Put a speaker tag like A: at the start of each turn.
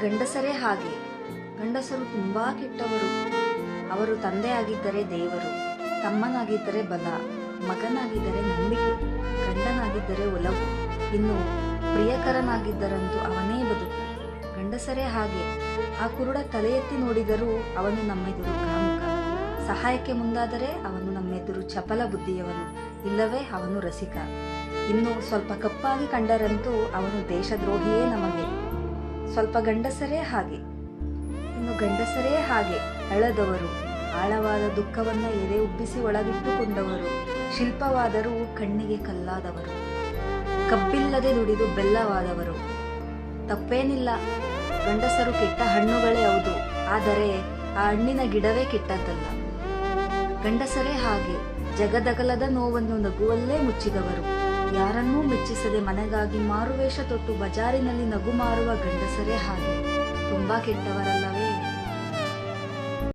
A: ಗಂಡಸರೇ ಹಾಗೆ. ಗಂಡಸರು ತುಂಬಾ ಕೆಟ್ಟವರು. ಅವರು ತಂದೆಯಾಗಿದ್ದರೆ ದೇವರು, ತಮ್ಮನಾಗಿದ್ದರೆ ಬಲ, ಮಗನಾಗಿದ್ದರೆ ನಂಬಿಕೆ, ಗಂಡನಾಗಿದ್ದರೆ ಒಲವು. ಇನ್ನು ಪ್ರಿಯಕರನಾಗಿದ್ದರಂತೂ ಅವನೇ ಬದುಕು. ಗಂಡಸರೇ ಹಾಗೆ. ಆ ಕುರುಡ ತಲೆ ಎತ್ತಿ ನೋಡಿದರೂ ಅವನು ನಮ್ಮೆದುರು ಕಾಮುಕ. ಸಹಾಯಕ್ಕೆ ಮುಂದಾದರೆ ಅವನು ನಮ್ಮೆದುರು ಚಪಲ ಬುದ್ಧಿಯವನು. ಇಲ್ಲವೇ ಅವನು ರಸಿಕ. ಇನ್ನು ಸ್ವಲ್ಪ ಕಪ್ಪಾಗಿ ಕಂಡರಂತೂ ಅವನು ದೇಶದ್ರೋಹಿಯೇ ನಮಗೆ. ಸ್ವಲ್ಪ ಗಂಡಸರೇ ಹಾಗೆ. ಇನ್ನು ಗಂಡಸರೇ ಹಾಗೆ ಅಳದವರು, ಆಳವಾದ ದುಃಖವನ್ನ ಎದೆ ಉಬ್ಬಿಸಿ ಒಳಗಿಟ್ಟುಕೊಂಡವರು, ಶಿಲ್ಪವಾದರೂ ಕಣ್ಣಿಗೆ ಕಲ್ಲಾದವರು, ಕಬ್ಬಿಲ್ಲದೆ ದುಡಿದು ಬೆಲ್ಲವಾದವರು. ತಪ್ಪೇನಿಲ್ಲ, ಗಂಡಸರು ಕೆಟ್ಟ ಹಣ್ಣುಗಳೇ ಹೌದು, ಆದರೆ ಆ ಹಣ್ಣಿನ ಗಿಡವೇ ಕೆಟ್ಟದ್ದಲ್ಲ. ಗಂಡಸರೇ ಹಾಗೆ, ಜಗದಗಲದ ನೋವನ್ನು ನಗುವಲ್ಲೇ ಮುಚ್ಚಿದವರು. ಯಾರನ್ನೂ ಮೆಚ್ಚಿಸದೆ ಮನೆಗಾಗಿ ಮಾರುವೇಷ ತೊಟ್ಟು ಬಜಾರಿನಲ್ಲಿ ನಗು ಮಾರುವ ಗಂಡಸರೇ ಹಾಗೆ. ತುಂಬಾ ಕೆಟ್ಟವರಲ್ಲವೇ?